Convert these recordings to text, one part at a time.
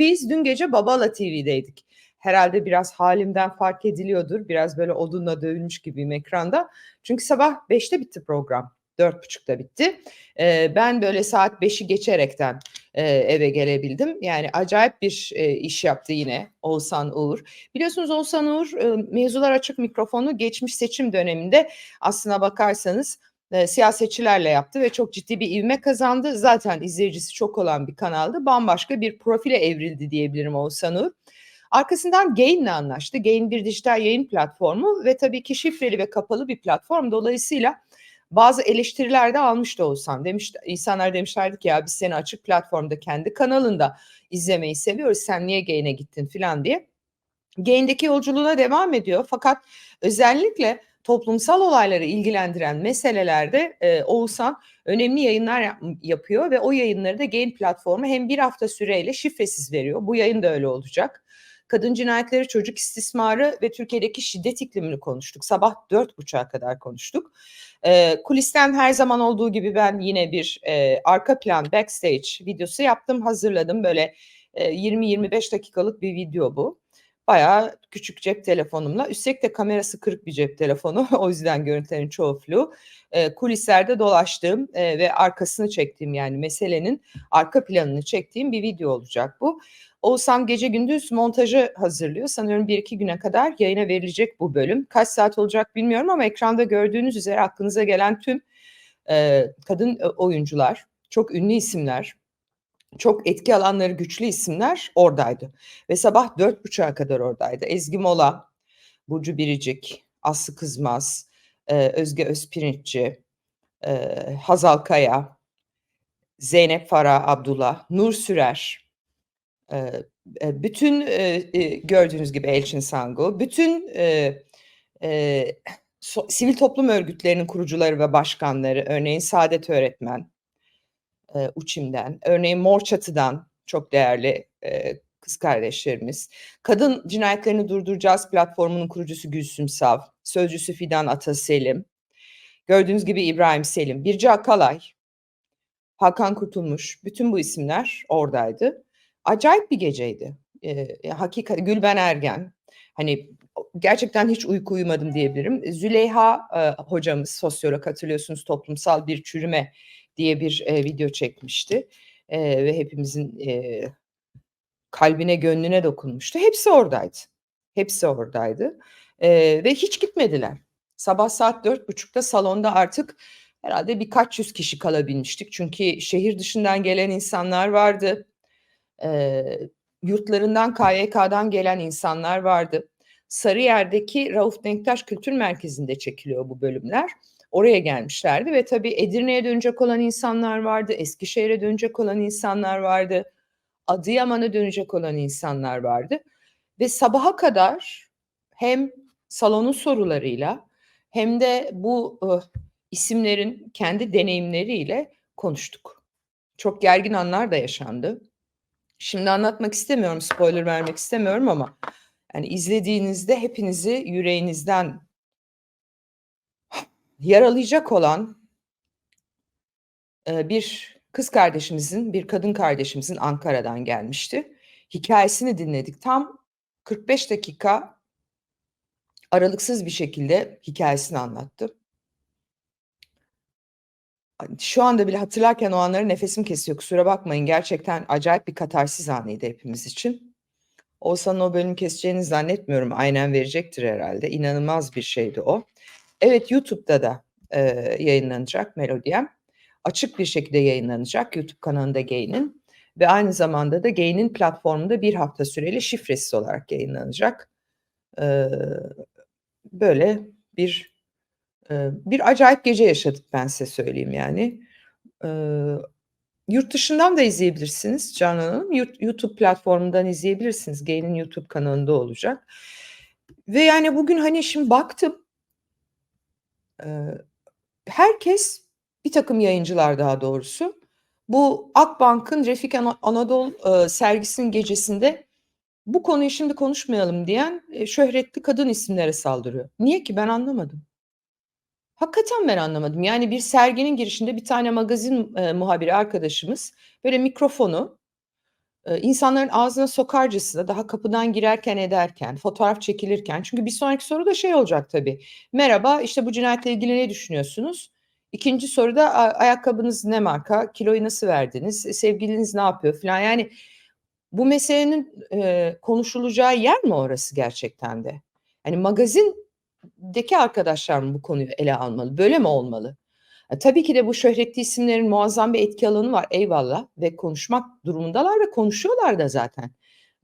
biz dün gece Babala TV'deydik. Herhalde biraz halimden fark ediliyordur. Biraz böyle odunla dövülmüş gibiyim ekranda. Çünkü sabah 5'te bitti program. Dört buçukta bitti. Ee, ben böyle saat 5'i geçerekten e, eve gelebildim. Yani acayip bir e, iş yaptı yine Oğuzhan Uğur. Biliyorsunuz Oğuzhan Uğur e, mevzular açık mikrofonu geçmiş seçim döneminde aslına bakarsanız e, siyasetçilerle yaptı ve çok ciddi bir ivme kazandı. Zaten izleyicisi çok olan bir kanaldı. Bambaşka bir profile evrildi diyebilirim Oğuzhan Uğur. Arkasından Gain'le anlaştı. Gain bir dijital yayın platformu ve tabii ki şifreli ve kapalı bir platform. Dolayısıyla bazı eleştiriler de almıştı Oğuzhan. Demiş, insanlar demişlerdi ki ya biz seni açık platformda kendi kanalında izlemeyi seviyoruz. Sen niye Gain'e gittin filan diye. Gain'deki yolculuğuna devam ediyor. Fakat özellikle toplumsal olayları ilgilendiren meselelerde e, Oğuzhan önemli yayınlar yap, yapıyor ve o yayınları da Gain platformu hem bir hafta süreyle şifresiz veriyor. Bu yayın da öyle olacak. Kadın cinayetleri, çocuk istismarı ve Türkiye'deki şiddet iklimini konuştuk. Sabah dört buçuğa kadar konuştuk. E, kulisten her zaman olduğu gibi ben yine bir e, arka plan backstage videosu yaptım, hazırladım. Böyle e, 20-25 dakikalık bir video bu. Bayağı küçük cep telefonumla. Üstelik de kamerası kırık bir cep telefonu. o yüzden görüntülerin çoğu flu. E, kulislerde dolaştığım e, ve arkasını çektiğim yani meselenin arka planını çektiğim bir video olacak bu. Oğuzhan gece gündüz montajı hazırlıyor. Sanıyorum bir iki güne kadar yayına verilecek bu bölüm. Kaç saat olacak bilmiyorum ama ekranda gördüğünüz üzere aklınıza gelen tüm e, kadın oyuncular, çok ünlü isimler, çok etki alanları güçlü isimler oradaydı. Ve sabah dört buçuğa kadar oradaydı. Ezgi Mola, Burcu Biricik, Aslı Kızmaz, e, Özge Özpirinççi, e, Hazal Kaya, Zeynep Farah Abdullah, Nur Sürer, e, bütün gördüğünüz gibi Elçin Sangu, bütün sivil toplum örgütlerinin kurucuları ve başkanları, örneğin Saadet Öğretmen, e, Uçim'den, örneğin Mor Çatı'dan çok değerli e, kız kardeşlerimiz, Kadın Cinayetlerini Durduracağız platformunun kurucusu Gülsüm Sav, sözcüsü Fidan Ataselim, gördüğünüz gibi İbrahim Selim, Birce Akalay, Hakan Kurtulmuş, bütün bu isimler oradaydı. Acayip bir geceydi. E, hakikaten Gülben Ergen, hani gerçekten hiç uyku uyumadım diyebilirim. Züleyha e, hocamız, sosyolog hatırlıyorsunuz toplumsal bir çürüme diye bir e, video çekmişti. E, ve hepimizin e, kalbine, gönlüne dokunmuştu. Hepsi oradaydı. Hepsi oradaydı. E, ve hiç gitmediler. Sabah saat dört buçukta salonda artık herhalde birkaç yüz kişi kalabilmiştik. Çünkü şehir dışından gelen insanlar vardı. E, yurtlarından, KYK'dan gelen insanlar vardı. Sarıyer'deki Rauf Denktaş Kültür Merkezi'nde çekiliyor bu bölümler oraya gelmişlerdi ve tabii Edirne'ye dönecek olan insanlar vardı, Eskişehir'e dönecek olan insanlar vardı, Adıyaman'a dönecek olan insanlar vardı ve sabaha kadar hem salonun sorularıyla hem de bu uh, isimlerin kendi deneyimleriyle konuştuk. Çok gergin anlar da yaşandı. Şimdi anlatmak istemiyorum, spoiler vermek istemiyorum ama yani izlediğinizde hepinizi yüreğinizden yaralayacak olan e, bir kız kardeşimizin, bir kadın kardeşimizin Ankara'dan gelmişti. Hikayesini dinledik. Tam 45 dakika aralıksız bir şekilde hikayesini anlattı. Şu anda bile hatırlarken o anları nefesim kesiyor. Kusura bakmayın. Gerçekten acayip bir katarsiz anıydı hepimiz için. Olsan o bölüm keseceğini zannetmiyorum. Aynen verecektir herhalde. İnanılmaz bir şeydi o. Evet YouTube'da da e, yayınlanacak Melodiyem. Açık bir şekilde yayınlanacak YouTube kanalında Gain'in ve aynı zamanda da Gain'in platformunda bir hafta süreli şifresiz olarak yayınlanacak. E, böyle bir e, bir acayip gece yaşadık ben size söyleyeyim yani. E, yurt dışından da izleyebilirsiniz Canan Hanım. YouTube platformundan izleyebilirsiniz. Gain'in YouTube kanalında olacak. Ve yani bugün hani şimdi baktım herkes bir takım yayıncılar daha doğrusu bu Akbank'ın Refik Anadolu sergisinin gecesinde bu konuyu şimdi konuşmayalım diyen şöhretli kadın isimlere saldırıyor. Niye ki ben anlamadım. Hakikaten ben anlamadım. Yani bir serginin girişinde bir tane magazin e, muhabiri arkadaşımız böyle mikrofonu insanların ağzına sokarcasına daha kapıdan girerken ederken, fotoğraf çekilirken çünkü bir sonraki soru da şey olacak tabii. "Merhaba, işte, bu cinayetle ilgili ne düşünüyorsunuz?" 2'nci soruda, "A ayakkabınız ne marka, kiloyu nasıl verdiniz, e, sevgiliniz ne yapıyor?" filan. Yani bu meselenin, eee, konuşulacağı yer mi orası gerçekten de? Hani magazindeki arkadaşlar mı bu konuyu ele almalı? Böyle mi olmalı? E, tabii ki de bu şöhretli isimlerin muazzam bir etki alanı var, eyvallah ve konuşmak durumundalar ve konuşuyorlar da zaten.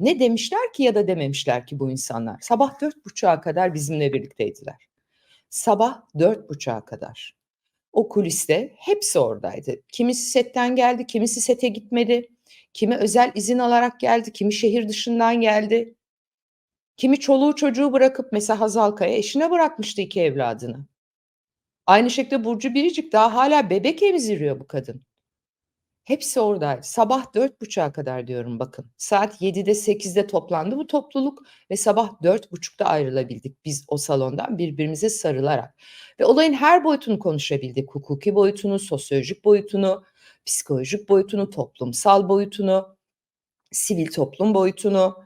Ne demişler ki ya da dememişler ki bu insanlar? Sabah 4.30'a kadar bizimle birlikteydiler. Sabah 4.30'a kadar. O kuliste hepsi oradaydı. Kimisi setten geldi, kimisi sete gitmedi. Kimi özel izin alarak geldi, kimi şehir dışından geldi. Kimi çoluğu çocuğu bırakıp mesela Hazal Kaya eşine bırakmıştı 2 evladını. Aynı şekilde Burcu Biricik daha hâlâ bebek emziriyor bu kadın. Hepsi oradaydı. Sabah 4.30'a kadar diyorum bakın. Saat 7'de 8'de toplandı bu topluluk ve sabah 4.30'da ayrılabildik biz o salondan birbirimize sarılarak. Ve olayın her boyutunu konuşabildik. Hukuki boyutunu, sosyolojik boyutunu, psikolojik boyutunu, toplumsal boyutunu, sivil toplum boyutunu,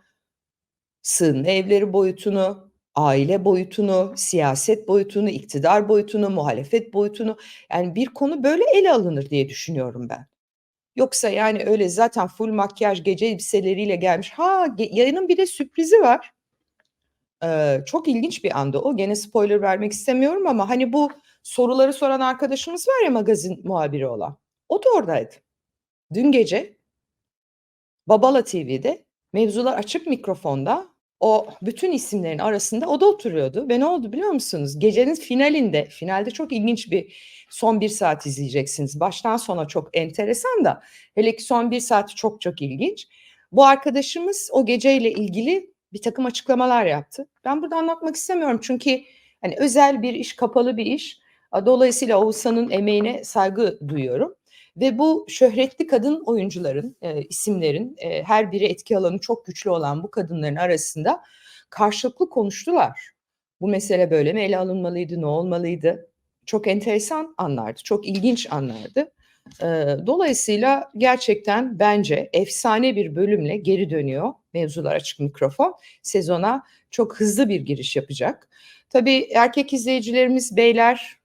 sığınma evleri boyutunu, aile boyutunu, siyaset boyutunu, iktidar boyutunu, muhalefet boyutunu. Yani bir konu böyle ele alınır diye düşünüyorum ben. Yoksa yani öyle zaten full makyaj, gece elbiseleriyle gelmiş. Ha, yayının bir de sürprizi var. Eee, çok ilginç bir andı o. Gene spoiler vermek istemiyorum ama hani bu soruları soran arkadaşımız var ya magazin muhabiri olan. O da oradaydı. Dün gece Babala TV'de mevzular açık mikrofonda o bütün isimlerin arasında o da oturuyordu ve ne oldu biliyor musunuz? Gecenin finalinde, finalde çok ilginç bir son 1 saat izleyeceksiniz. Baştan sona çok enteresan da hele ki son 1 saati çok çok ilginç. Bu arkadaşımız o geceyle ilgili birtakım açıklamalar yaptı. Ben burada anlatmak istemiyorum çünkü hani özel bir iş, kapalı bir iş. Dolayısıyla Oğuzhan'ın emeğine saygı duyuyorum ve bu şöhretli kadın oyuncuların, eee, isimlerin, eee, her biri etki alanı çok güçlü olan bu kadınların arasında karşılıklı konuştular. Bu mesele böyle mi ele alınmalıydı, ne olmalıydı? Çok enteresan anlardı, çok ilginç anlardı. Eee, dolayısıyla gerçekten bence efsane bir bölümle geri dönüyor Mevzular Açık Mikrofon. Sezona çok hızlı bir giriş yapacak. Tabii erkek izleyicilerimiz, beyler,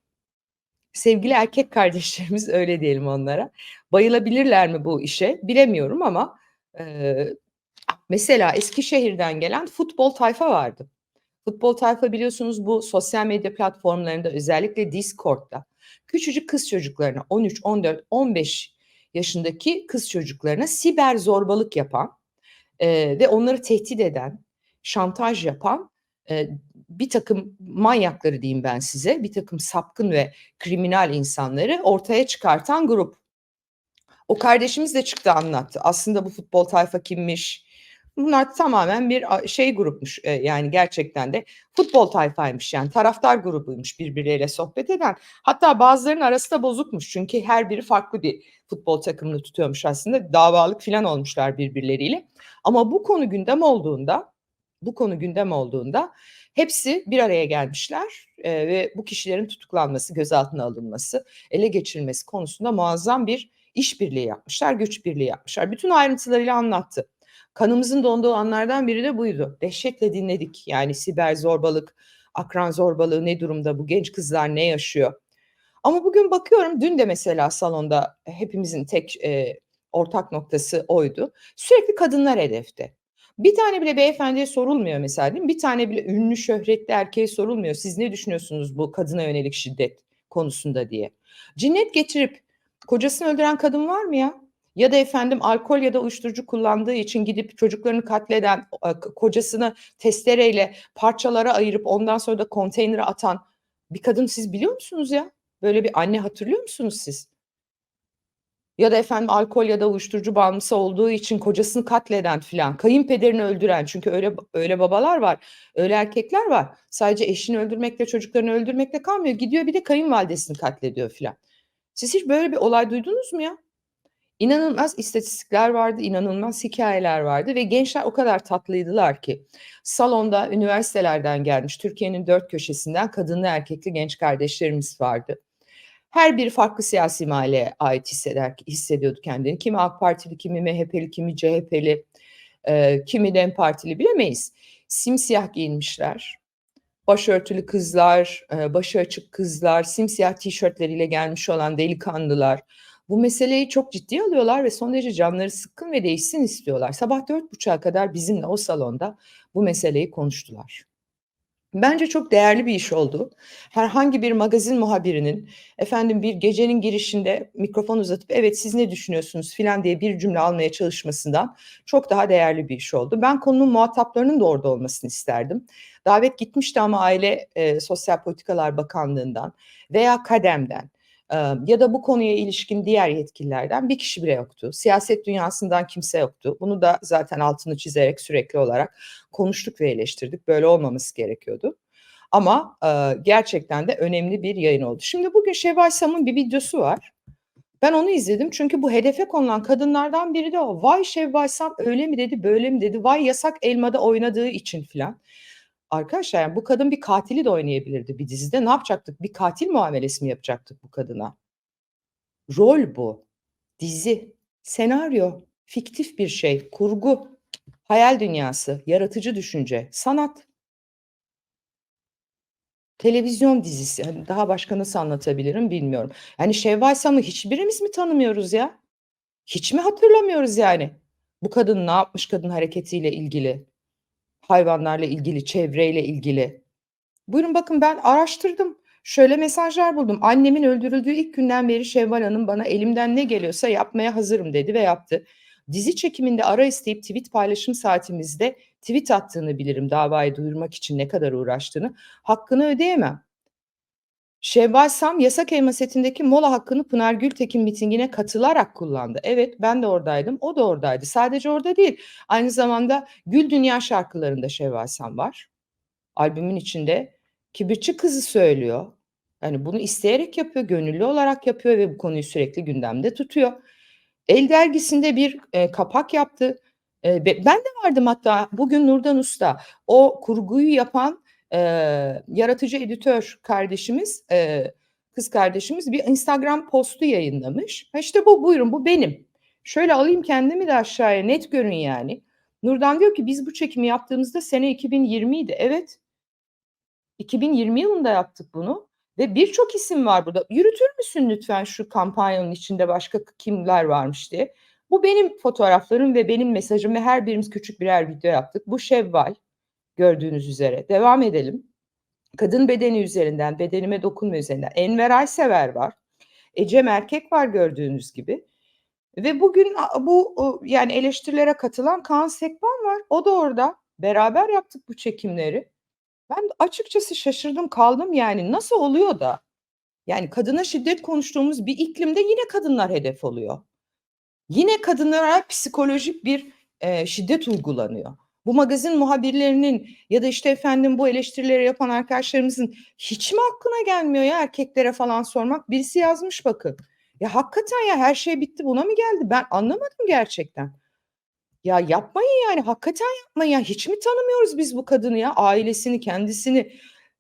sevgili erkek kardeşlerimiz öyle diyelim onlara, bayılabilirler mi bu işe? Bilemiyorum ama, eee, mesela Eskişehir'den gelen futbol tayfa vardı. Futbol tayfa biliyorsunuz bu sosyal medya platformlarında özellikle Discord'da. Küçücük kız çocuklarına 13, 14, 15 yaşındaki kız çocuklarına siber zorbalık yapan, eee, ve onları tehdit eden, şantaj yapan, eee, birtakım manyakları diyeyim ben size, birtakım sapkın ve kriminal insanları ortaya çıkartan grup. O kardeşimiz de çıktı anlattı. Aslında bu futbol tayfa kimmiş? Bunlar tamamen bir şey grupmuş, eee, yani gerçekten de futbol tayfaymış yani taraftar grubuymuş birbirleriyle sohbet eden. Hatta bazılarının arası da bozukmuş çünkü her biri farklı bir futbol takımını tutuyormuş aslında. Davalık filan olmuşlar birbirleriyle. Ama bu konu gündem olduğunda, bu konu gündem olduğunda hepsi bir araya gelmişler, eee, ve bu kişilerin tutuklanması, gözaltına alınması, ele geçirilmesi konusunda muazzam bir işbirliği yapmışlar, güç birliği yapmışlar. Bütün ayrıntılarıyla anlattı. Kanımızın donduğu anlardan biri de buydu. Dehşetle dinledik. Yani siber zorbalık, akran zorbalığı ne durumda, bu genç kızlar ne yaşıyor? Ama bugün bakıyorum, dün de mesela salonda hepimizin tek, eee, ortak noktası oydu. Sürekli kadınlar hedefte. Bir tane bile beyefendiye sorulmuyor mesela değil mi? Bir tane bile ünlü, şöhretli erkeğe sorulmuyor. Siz ne düşünüyorsunuz bu kadına yönelik şiddet konusunda diye. Cinnet getirip kocasını öldüren kadın var mı ya? Ya da efendim alkol ya da uyuşturucu kullandığı için gidip çocuklarını katleden, kocasını testereyle parçalara ayırıp ondan sonra da konteynere atan bir kadın siz biliyor musunuz ya? Böyle bir anne hatırlıyor musunuz siz? Ya da efendim alkol ya da uyuşturucu bağımlısı olduğu için kocasını katleden filan, kayınpederini öldüren çünkü öyle öyle babalar var, öyle erkekler var. Sadece eşini öldürmekle, çocuklarını öldürmekle kalmıyor. Gidiyor bir de kayınvalidesini katlediyor filan. Siz hiç böyle bir olay duydunuz mu ya? İnanılmaz istatistikler vardı, inanılmaz hikâyeler vardı ve gençler o kadar tatlıydılar ki salonda üniversitelerden gelmiş, Türkiye'nin dört köşesinden kadınlı erkekli genç kardeşlerimiz vardı. Her biri farklı siyasi mahalleye ait hisseder hissediyordu kendini. Kimi AK Partili, kimi MHP'li, kimi CHP'li, eee, kimi DEM Partili bilemeyiz. Simsiyah giyinmişler. Başörtülü kızlar, eee, başı açık kızlar, simsiyah tişörtleriyle gelmiş olan delikanlılar bu meseleyi çok ciddiye alıyorlar ve son derece canları sıkkın ve değişsin istiyorlar. Sabah 4.30'a kadar bizimle o salonda bu meseleyi konuştular. Bence çok değerli bir iş oldu. Herhangi bir magazin muhabirinin efendim bir gecenin girişinde mikrofon uzatıp evet siz ne düşünüyorsunuz filan diye bir cümle almaya çalışmasından çok daha değerli bir iş oldu. Ben konunun muhataplarının da orada olmasını isterdim. Davet gitmişti ama Aile eee, Sosyal Politikalar Bakanlığı'ndan veya KADEM'den ya da bu konuya ilişkin diğer yetkililerden bir kişi bile yoktu. Siyaset dünyasından kimse yoktu. Bunu da zaten altını çizerek sürekli olarak konuştuk ve eleştirdik. Böyle olmaması gerekiyordu. Ama gerçekten de önemli bir yayın oldu. Şimdi bugün Şevval Sam'ın bir videosu var. Ben onu izledim çünkü bu hedefe konulan kadınlardan biri de o. Vay Şevval Sam öyle mi dedi, böyle mi dedi, vay yasak elmada oynadığı için filan. Arkadaşlar yani bu kadın bir katili de oynayabilirdi bir dizide. Ne yapacaktık? Bir katil muamelesi mi yapacaktık bu kadına? Rol bu. Dizi, senaryo, fiktif bir şey, kurgu, hayal dünyası, yaratıcı düşünce, sanat. Televizyon dizisi. Hani daha başka nasıl anlatabilirim bilmiyorum. Yani Şevval Sam'ı hiçbirimiz mi tanımıyoruz ya? Hiç mi hatırlamıyoruz yani? Bu kadın ne yapmış kadın hareketiyle ilgili? Hayvanlarla ilgili, çevreyle ilgili. Buyurun bakın ben araştırdım. Şöyle mesajlar buldum. Annemin öldürüldüğü ilk günden beri Şevval Hanım bana elimden ne geliyorsa yapmaya hazırım dedi ve yaptı. Dizi çekiminde ara isteyip tweet paylaşım saatimizde tweet attığını bilirim davayı duyurmak için ne kadar uğraştığını. Hakkını ödeyemem. Şevval Sam yasak elma setindeki mola hakkını Pınar Gültekin mitingine katılarak kullandı. Evet ben de oradaydım. O da oradaydı. Sadece orada değil. Aynı zamanda Gül Dünya şarkılarında Şevval Sam var. Albümün içinde Kibritçi Kızı söylüyor. Yani bunu isteyerek yapıyor, gönüllü olarak yapıyor ve bu konuyu sürekli gündemde tutuyor. El dergisinde bir eee, kapak yaptı. Be ben de vardım hatta bugün Nurdan Usta. O kurguyu yapan, eee, yaratıcı editör kardeşimiz, eee, kız kardeşimiz bir Instagram postu yayınlamış. Ha, işte bu, buyurun bu benim. Şöyle alayım kendimi de aşağıya net görün yani. Nurdan diyor ki biz bu çekimi yaptığımızda sene 2020'ydi. Evet. 2020 yılında yaptık bunu ve birçok isim var burada. Yürütür müsün lütfen şu kampanyanın içinde başka kimler varmış diye. Bu benim fotoğraflarım ve benim mesajım ve her birimiz küçük birer video yaptık. Bu Şevval gördüğünüz üzere. Devam edelim. Kadın bedeni üzerinden, bedenime dokunma üzerinden. Enver Aysever var. Ecem Erkek var gördüğünüz gibi. Ve bugün bu yani eleştirilere katılan Kaan Sekban var. O da orada. Beraber yaptık bu çekimleri. Ben açıkçası şaşırdım kaldım yani nasıl oluyor da yani kadına şiddet konuştuğumuz bir iklimde yine kadınlar hedef oluyor. Yine kadınlara psikolojik bir, eee, şiddet uygulanıyor. Bu magazin muhabirlerinin ya da işte efendim bu eleştirileri yapan arkadaşlarımızın hiç mi aklına gelmiyor ya erkeklere falan sormak? Birisi yazmış bakın. Ya hakikaten ya her şey bitti buna mı geldi? Ben anlamadım gerçekten. Ya yapmayın yani hakikaten yapmayın ya. Hiç mi tanımıyoruz biz bu kadını ya? Ailesini, kendisini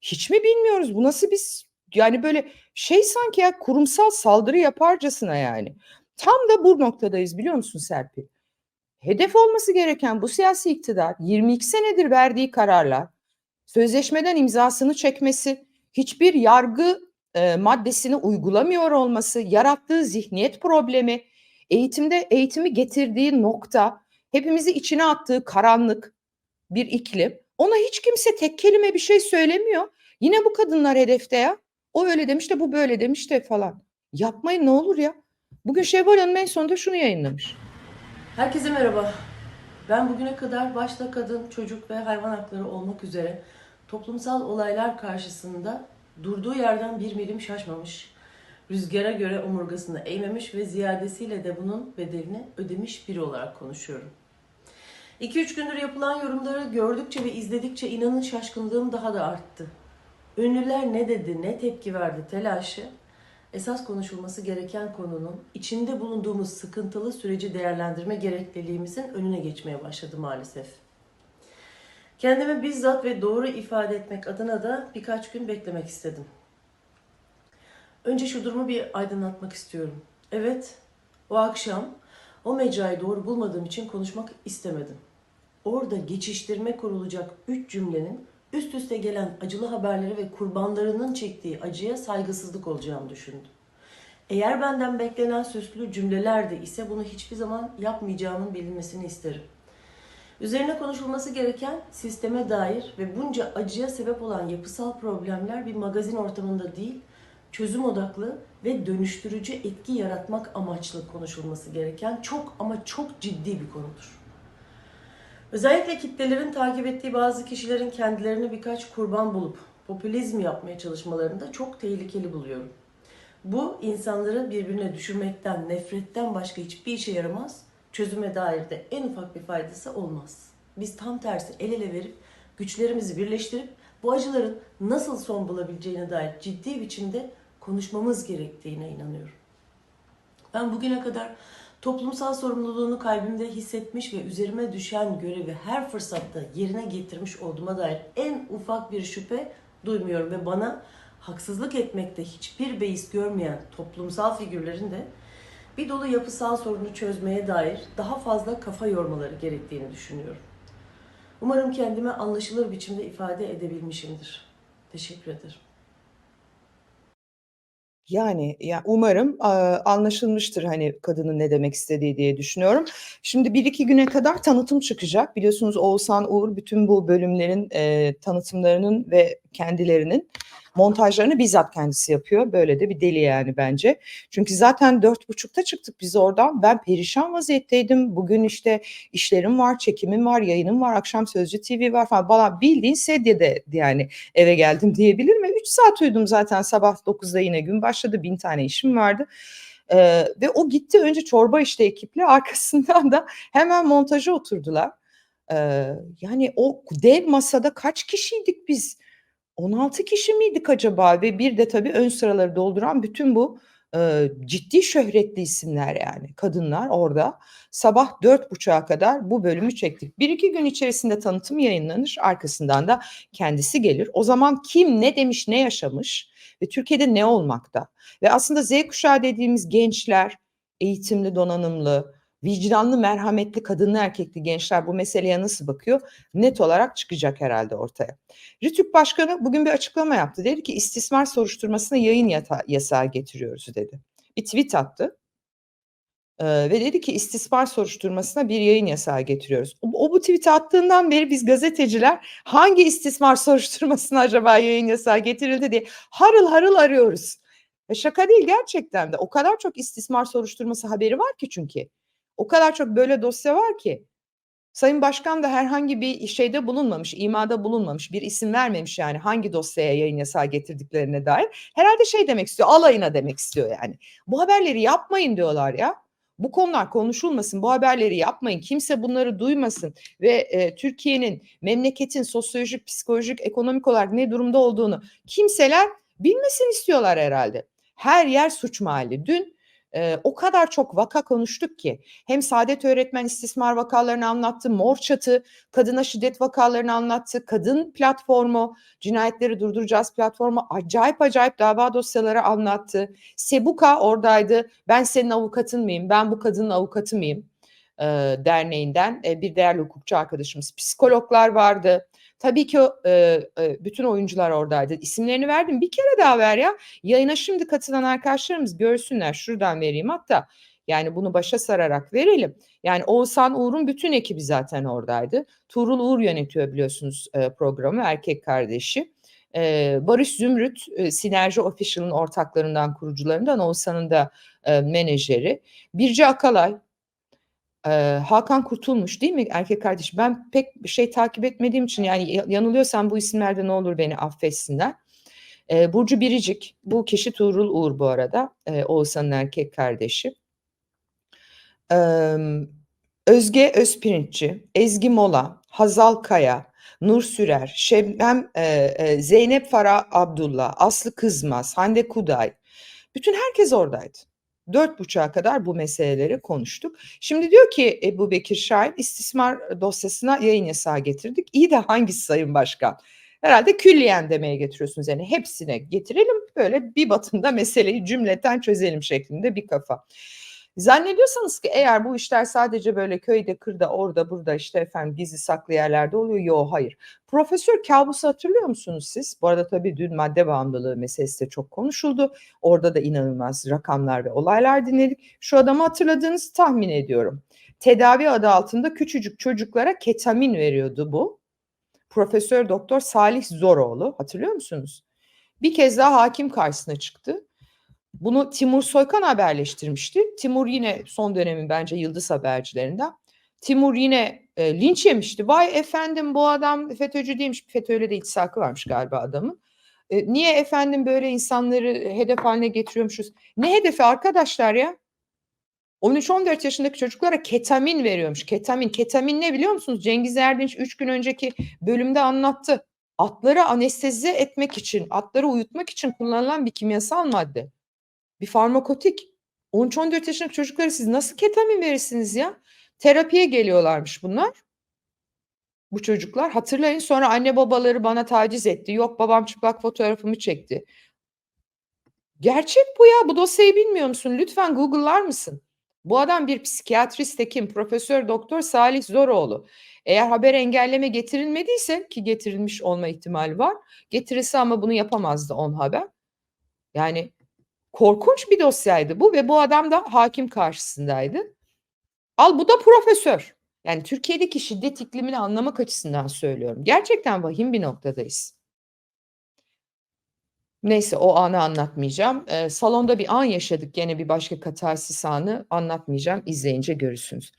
hiç mi bilmiyoruz? Bu nasıl bir yani böyle şey sanki ya kurumsal saldırı yaparcasına yani. Tam da bu noktadayız biliyor musun Serpil? Hedef olması gereken bu siyasi iktidar 22 senedir verdiği kararlar, sözleşmeden imzasını çekmesi, hiçbir yargı, eee, maddesini uygulamıyor olması, yarattığı zihniyet problemi, eğitimde eğitimi getirdiği nokta, hepimizi içine attığı karanlık bir iklim. Ona hiç kimse tek kelime bir şey söylemiyor. Yine bu kadınlar hedefte ya. O öyle demiş de bu böyle demiş de falan. Yapmayın ne olur ya. Bugün Şevval Hanım en sonunda şunu yayınlamış. Herkese merhaba. Ben bugüne kadar başta kadın, çocuk ve hayvan hakları olmak üzere toplumsal olaylar karşısında durduğu yerden bir milim şaşmamış, rüzgara göre omurgasını eğmemiş ve ziyadesiyle de bunun bedelini ödemiş biri olarak konuşuyorum. 2-3 gündür yapılan yorumları gördükçe ve izledikçe inanın şaşkınlığım daha da arttı. Ünlüler ne dedi, ne tepki verdi telaşı esas konuşulması gereken konunun içinde bulunduğumuz sıkıntılı süreci değerlendirme gerekliliğimizin önüne geçmeye başladı maalesef. Kendimi bizzat ve doğru ifade etmek adına da birkaç gün beklemek istedim. Önce şu durumu bir aydınlatmak istiyorum. Evet, o akşam o mecrayı doğru bulmadığım için konuşmak istemedim. Orada geçiştirme kurulacak üç cümlenin üst üste gelen acılı haberlere ve kurbanlarının çektiği acıya saygısızlık olacağını düşündüm. Eğer benden beklenen süslü cümlelerdi ise bunu hiçbir zaman yapmayacağımın bilinmesini isterim. Üzerine konuşulması gereken sisteme dair ve bunca acıya sebep olan yapısal problemler bir magazin ortamında değil, çözüm odaklı ve dönüştürücü etki yaratmak amaçlı konuşulması gereken çok ama çok ciddi bir konudur. Özellikle kitlelerin takip ettiği bazı kişilerin kendilerini birkaç kurban bulup popülizm yapmaya çalışmalarını da çok tehlikeli buluyorum. Bu insanları birbirine düşürmekten, nefretten başka hiçbir işe yaramaz. Çözüme dair de en ufak bir faydası olmaz. Biz tam tersi el ele verip güçlerimizi birleştirip bu acıların nasıl son bulabileceğine dair ciddi biçimde konuşmamız gerektiğine inanıyorum. Ben bugüne kadar toplumsal sorumluluğunu kalbimde hissetmiş ve üzerime düşen görevi her fırsatta yerine getirmiş olduğuma dair en ufak bir şüphe duymuyorum ve bana haksızlık etmekte hiçbir beis görmeyen toplumsal figürlerin de bir dolu yapısal sorunu çözmeye dair daha fazla kafa yormaları gerektiğini düşünüyorum. Umarım kendime anlaşılır biçimde ifade edebilmişimdir. Teşekkür ederim. Yani, ya, umarım, aaa, anlaşılmıştır, hani, kadının ne demek istediği diye düşünüyorum. Şimdi 1-2 güne kadar tanıtım çıkacak. Biliyorsunuz Oğuzhan Uğur bütün bu bölümlerin, eee, tanıtımlarının ve kendilerinin montajlarını bizzat kendisi yapıyor. Böyle de bir deli yani bence. Çünkü zaten 4.30'da çıktık biz oradan. Ben perişan vaziyetteydim. Bugün, işte, işlerim var, çekimim var, yayınım var, akşam Sözcü TV var falan falan. Bildiğin sedyede yani eve geldim diyebilirim ve 3 saat uyudum zaten. Sabah 9'da yine gün başladı. 1000 tane işim vardı. Eee, ve o gitti önce çorba içti ekiple. Arkasından da hemen montaja oturdular. Eee, yani o dev masada kaç kişiydik biz? 16 kişi miydik acaba? Ve bir de tabii ön sıraları dolduran bütün bu, eee, ciddi şöhretli isimler yani kadınlar orada. Sabah 4.30'a kadar bu bölümü çektik. 1-2 gün içerisinde tanıtım yayınlanır. Arkasından da kendisi gelir. O zaman kim ne demiş, ne yaşamış ve Türkiye'de ne olmakta? Ve aslında Z kuşağı dediğimiz gençler, eğitimli, donanımlı, vicdanlı, merhametli, kadınlı, erkekli gençler bu meseleye nasıl bakıyor? Net olarak çıkacak herhâlde ortaya. Rütük Başkanı bugün bir açıklama yaptı. Dedi ki istismar soruşturmasına yayın yata yasağı getiriyoruz dedi. Bir tweet attı. Eee, ve dedi ki istismar soruşturmasına bir yayın yasağı getiriyoruz. O, o bu tweet'i attığından beri biz gazeteciler hangi istismar soruşturmasına acaba yayın yasağı getirildi diye harıl harıl arıyoruz. E şaka değil gerçekten de. O kadar çok istismar soruşturması haberi var ki çünkü. O kadar çok böyle dosya var ki. Sayın Başkan da herhangi bir şeyde bulunmamış, imada bulunmamış, bir isim vermemiş yani hangi dosyaya yayın yasağı getirdiklerine dair. Herhâlde şey demek istiyor, alayına demek istiyor yani. Bu haberleri yapmayın diyorlar ya. Bu konular konuşulmasın, bu haberleri yapmayın, kimse bunları duymasın ve, eee, Türkiye'nin, memleketin sosyolojik, psikolojik, ekonomik olarak ne durumda olduğunu kimseler bilmesin istiyorlar herhâlde. Her yer suç mahalli. Dün, eee, o kadar çok vaka konuştuk ki hem Saadet Öğretmen istismar vakalarını anlattı, Mor Çatı kadına şiddet vakalarını anlattı, kadın platformu, cinayetleri durduracağız platformu acayip acayip dava dosyaları anlattı. Sebuka oradaydı. Ben senin avukatın mıyım, ben bu kadının avukatı mıyım, eee, derneğinden, eee, bir değerli hukukçu arkadaşımız. Psikologlar vardı. Tabii ki eee, eee, bütün oyuncular oradaydı. İsimlerini verdim. Bir kere daha ver ya. Yayına şimdi katılan arkadaşlarımız görsünler. Şuradan vereyim hatta. Yani bunu başa sararak verelim. Yani Oğuzhan Uğur'un bütün ekibi zaten oradaydı. Tuğrul Uğur yönetiyor biliyorsunuz, eee, programı, erkek kardeşi. Eee, Barış Zümrüt, eee, Sinerji Official'ın ortaklarından, kurucularından, Oğuzhan'ın da, eee, menajeri. Birce Akalay, Hakan Kurtulmuş değil mi erkek kardeşi? Ben pek şey takip etmediğim için yani ya yanılıyorsam bu isimlerde ne olur beni affetsinler. Burcu Biricik, bu kişi Tuğrul Uğur bu arada, eee, Oğuzhan'ın erkek kardeşi. Özge Özpirinççi, Ezgi Mola, Hazal Kaya, Nur Sürer, Şebnem, Zeynep Farah Abdullah, Aslı Kızmaz, Hande Kuday. Bütün herkes oradaydı. 4.30'a kadar bu meseleleri konuştuk. Şimdi diyor ki Ebubekir Şahin, istismar dosyasına yayın yasağı getirdik. İyi de hangisi Sayın Başkan? Herhalde külliyen demeye getiriyorsunuz. Yani hepsine getirelim böyle bir batında meseleyi cümleten çözelim şeklinde bir kafa. Zannediyorsanız ki eğer bu işler sadece böyle köyde, kırda, orada, burada işte efendim gizli saklı yerlerde oluyor. Yo hayır. Profesör Kabus'u hatırlıyor musunuz siz? Bu arada tabii dün madde bağımlılığı meselesi de çok konuşuldu. Orada da inanılmaz rakamlar ve olaylar dinledik. Şu adamı hatırladığınızı tahmin ediyorum. Tedavi adı altında küçücük çocuklara ketamin veriyordu bu. Profesör Doktor Salih Zoroğlu hatırlıyor musunuz? Bir kez daha hakim karşısına çıktı. Bunu Timur Soykan haberleştirmişti. Timur yine son dönemin bence yıldız habercilerinden. Timur yine e, linç yemişti. Vay efendim bu adam FETÖ'cü değilmiş. FETÖ'yle de iltisakı varmış galiba adamın. E, niye efendim böyle insanları hedef haline getiriyormuşuz? Ne hedefi arkadaşlar ya? 13-14 yaşındaki çocuklara ketamin veriyormuş. Ketamin. Ketamin ne biliyor musunuz? Cengiz Erdinç 3 gün önceki bölümde anlattı. Atları anestezize etmek için, atları uyutmak için kullanılan bir kimyasal madde. Bir farmakotik. 13-14 yaşındaki çocuklara siz nasıl ketamin verirsiniz ya? Terapiye geliyorlarmış bunlar. Bu çocuklar hatırlayın sonra anne babaları bana taciz etti. Yok babam çıplak fotoğrafımı çekti. Gerçek bu ya. Bu dosyayı bilmiyor musun? Lütfen Google'lar mısın? Bu adam bir psikiyatrist hekim, Profesör Doktor Salih Zoroğlu. Eğer haber engelleme getirilmediyse ki getirilmiş olma ihtimali var. Getirirse ama bunu yapamazdı on haber. Yani korkunç bir dosyaydı bu ve bu adam da hakim karşısındaydı. Al bu da profesör. Yani Türkiye'deki şiddet iklimini anlamak açısından söylüyorum. Gerçekten vahim bir noktadayız. Neyse o anı anlatmayacağım. Ee, salonda bir an yaşadık gene bir başka katarsis anı anlatmayacağım. İzleyince görürsünüz.